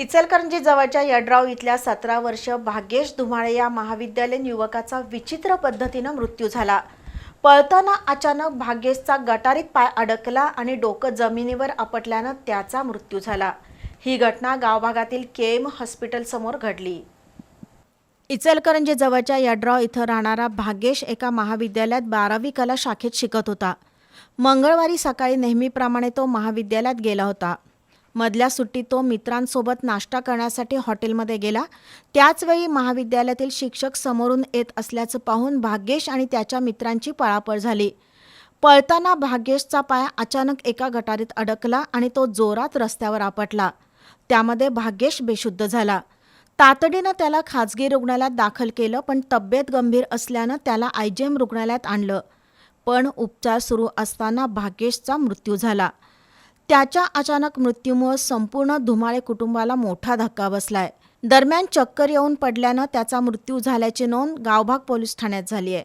इचलकरंजी जवळच्या यड्राव इथल्या सतरा वर्ष भाग्येश धुमाळे या महाविद्यालयीन युवकाचा विचित्र पद्धतीनं मृत्यू झाला. पळताना अचानक भाग्येशचा गटारीत पाय अडकला आणि डोकं जमिनीवर आपटल्यानं त्याचा मृत्यू झाला. ही घटना गावभागातील केम हॉस्पिटल समोर घडली. इचलकरंजी जवळच्या यड्राव इथं राहणारा भाग्येश एका महाविद्यालयात बारावी कला शाखेत शिकत होता. मंगळवारी सकाळी नेहमीप्रमाणे तो महाविद्यालयात गेला होता. मधल्या सुट्टीत तो मित्रांसोबत नाश्ता करण्यासाठी हॉटेलमध्ये गेला. त्याचवेळी महाविद्यालयातील शिक्षक समोरून येत असल्याचं पाहून भाग्येश आणि त्याच्या मित्रांची पळापळ झाली. पळताना भाग्येशचा पाया अचानक एका गटारीत अडकला आणि तो जोरात रस्त्यावर आपटला. त्यामध्ये भाग्येश बेशुद्ध झाला. तातडीनं त्याला खाजगी रुग्णालयात दाखल केलं पण तब्येत गंभीर असल्यानं त्याला आयजीएम रुग्णालयात आणलं. पण उपचार सुरू असताना भाग्येशचा मृत्यू झाला. त्याच्या अचानक मृत्यूमुळे संपूर्ण धुमाळे कुटुंबाला मोठा धक्का बसलाय. दरम्यान चक्कर येऊन पडल्यानं त्याचा मृत्यू झाल्याची नोंद गावभाग पोलीस ठाण्यात झाली आहे.